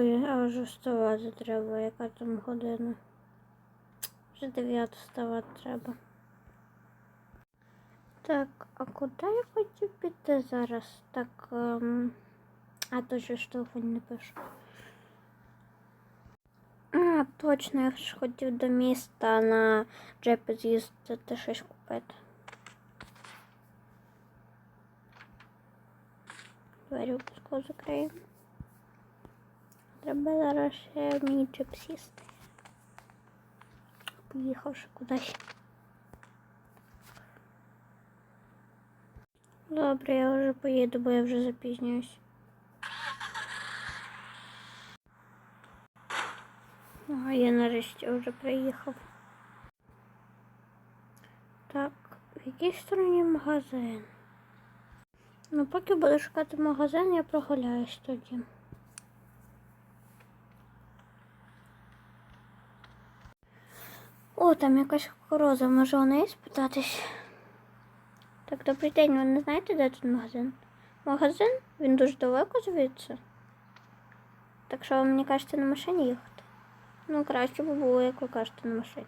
Ой, а вже вставати треба, яка там година. Вже 9 вставати треба. Так, а куди я хотів піти зараз? Так. Ем... А точно ж телефон не пишу. А, точно, я ж хотів до міста на джепі з'їздити щось купити. Двері обов'язково закриємо. Треба зараз ще мій джип сісти. Поїхавши кудись. Добре, я вже поїду, бо я вже запізнююсь. А я нарешті вже приїхав. Так, в якій стороні магазин? Ну, поки буду шукати магазин, я прогуляюсь тоді. О, там якась кукуруза, може у неї спитатись. Так, добрий день, ви не знаєте, де тут магазин? Магазин? Він дуже далеко звідси. Так що ви мені кажете на машині їхати? Ну, краще б було, як ви кажете, на машині.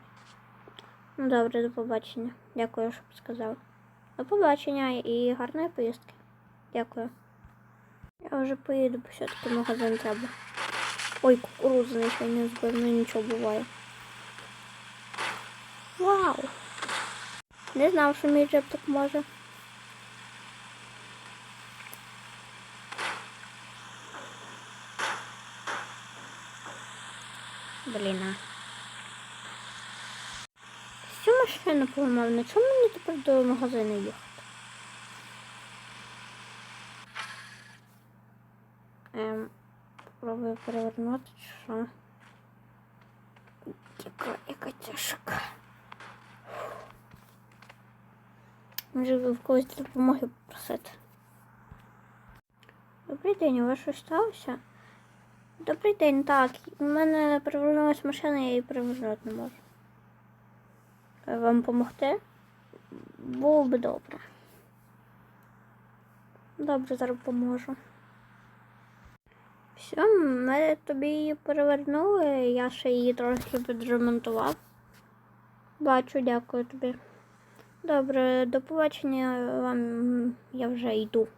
Ну, добре, до побачення. Дякую, що сказав. До побачення і гарної поїздки. Дякую. Я вже поїду, бо все-таки магазин треба. Ой, кукурудзу нічого не збив, ну нічого буває. Вау! Не знав, що мій джеб так може. Блін. Всю машину поламав. На чому мені тепер до магазину їхати? Ем, попробую перевернути, що. Яка, яка тяжка. Може ви в когось допомоги попросити. Добрий день, у вас щось сталося? Добрий день, так. У мене перевернулася машина, я її перевернути не можу. Е, Вам допомогти? Було би добре. Добре, зараз поможу. Все, ми тобі її перевернули, я ще її трохи підремонтував. Бачу, дякую тобі. Добре, до побачення вам я вже йду.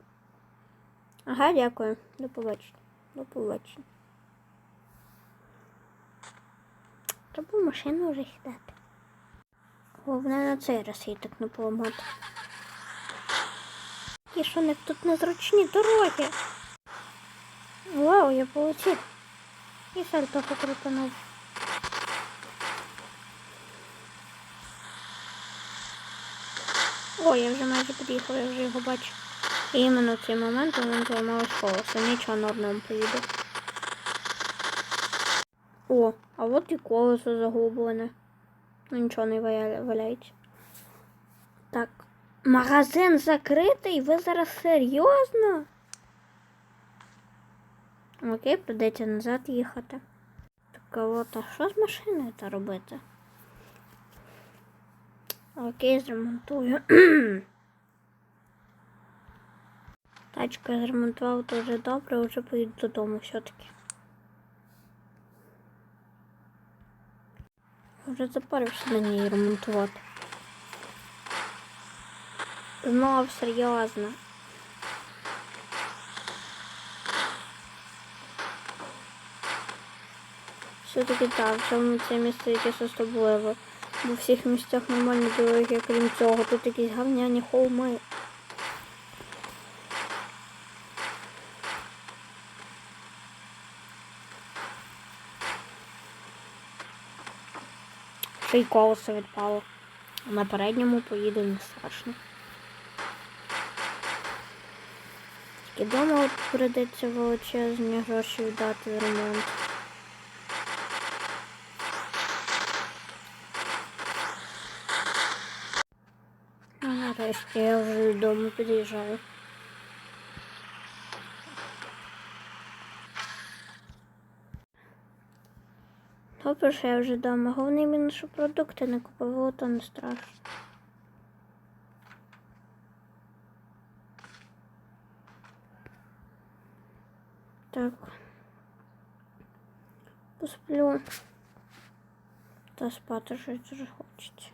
Ага, дякую. До побачення. До побачення. Треба машину вже сідати. Головне на цей раз її так не поламати. І що не тут незручні дороги. Вау, я полетів. І сальто покрутанув. О, я вже майже під'їхав, я вже його бачу. І іменно в цей момент він зламалось колесо. Нічого нормально поїде. О, а от і колесо загублене. Ну нічого не валяється. Так. Магазин закритий? Ви зараз серйозно? Окей, придеться назад їхати. Так а от, а що з машиною та робити? Окей, зремонтую. Тачку я зремонтував дуже добре, вже поїду додому все-таки. Вже запарився на ній ремонтувати. Знов серйозно. Все-таки так, в цьому це місце якесь особливе. Бо всіх місцях нормальні дороги, крім цього, тут якісь гавняні холми. Ще й колесо відпало. На передньому поїде не страшно. Тільки дома от прийдеться величезні гроші віддати в ремонт. Я вже додому під'їжджаю. Добре, що я вже вдома. Головне мінус, що продукти не купувала, то не страшно. Так. Посплю. Та спати щось дуже хочеться.